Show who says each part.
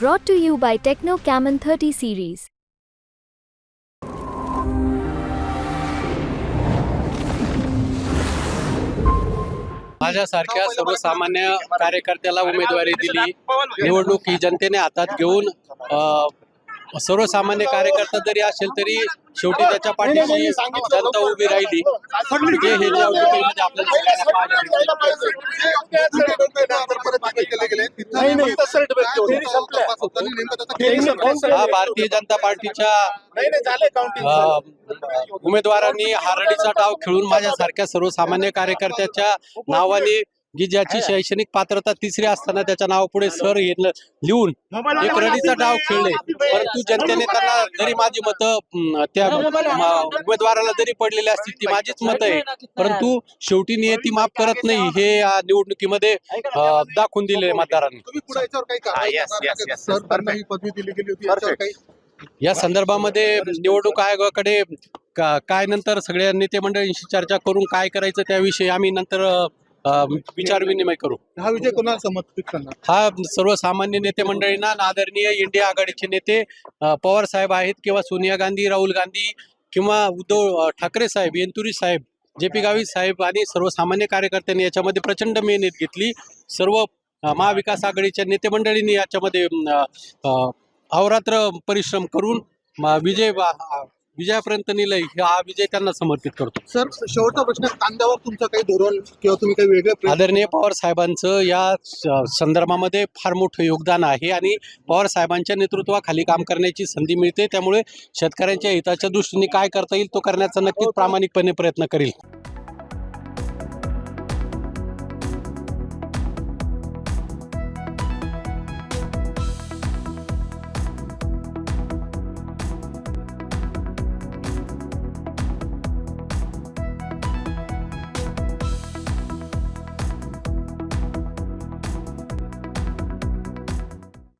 Speaker 1: Brought to you by Techno Camon 30 series.
Speaker 2: माझ्यासारख्या सर्वसामान्य कार्यकर्त्याला उमेदवारी दिली. निवडणूक ही जनतेने हातात घेऊन सर्वसामान्य कार्यकर्ता जरी असेल तरी शेवटी त्याच्या पाठीशी जनता उभी राहिली. म्हणजे हे आपल्याला हा भारतीय जनता पार्टीच्या उमेदवारांनी हारडीचा डाव खेळून माझ्यासारख्या सर्वसामान्य कार्यकर्त्याच्या नावाने जी ज्याची शैक्षणिक पात्रता तिसरी असताना त्याच्या नावापुढे सर येणं लिहून एक रडीचा डाव खेळले. परंतु जनतेने त्यांना जरी माझी मतं त्या उमेदवाराला जरी पडलेली असतील ती माझीच मतं आहे. परंतु शेवटी नियती माफ करत नाही हे या निवडणुकीमध्ये दाखवून दिले मतदारांनी.
Speaker 3: पुढे का?
Speaker 2: या संदर्भामध्ये निवडणूक आयोगाकडे का- काय नंतर सगळ्या नेते मंडळींशी चर्चा करून काय करायचं त्याविषयी आम्ही नंतर विचार विनिमय करू.
Speaker 3: हा विजय कोणाला समर्पित करणार?
Speaker 2: हा सर्वसामान्य नेते मंडळींना आदरणीय इंडिया आघाडीचे नेते पवार साहेब आहेत किंवा सोनिया गांधी राहुल गांधी किंवा उद्धव ठाकरे साहेब येंतुरी साहेब जे पी गावित साहेब आणि सर्वसामान्य कार्यकर्त्यांनी याच्यामध्ये प्रचंड मेहनत घेतली. सर्व महाविकास आघाडीच्या नेते मंडळींनी याच्यामध्ये अहोरात्र परिश्रम करून विजय विजयापर्यंत नेलंय हा विजय त्यांना समर्पित करतो.
Speaker 3: सर शेवटचा प्रश्न कांद्यावर तुमचं काही धोरण किंवा तुम्ही काही वेगळे प्रयत्न-
Speaker 2: आदरणीय पवार साहेबांचं या स- संदर्भामध्ये फार मोठं योगदान आहे आणि पवार साहेबांच्या नेतृत्वाखाली काम करण्याची संधी मिळते. त्यामुळे शेतकऱ्यांच्या हिताच्या दृष्टीने काय करता येईल तो करण्याचा नक्कीच प्रामाणिकपणे प्रयत्न करेल.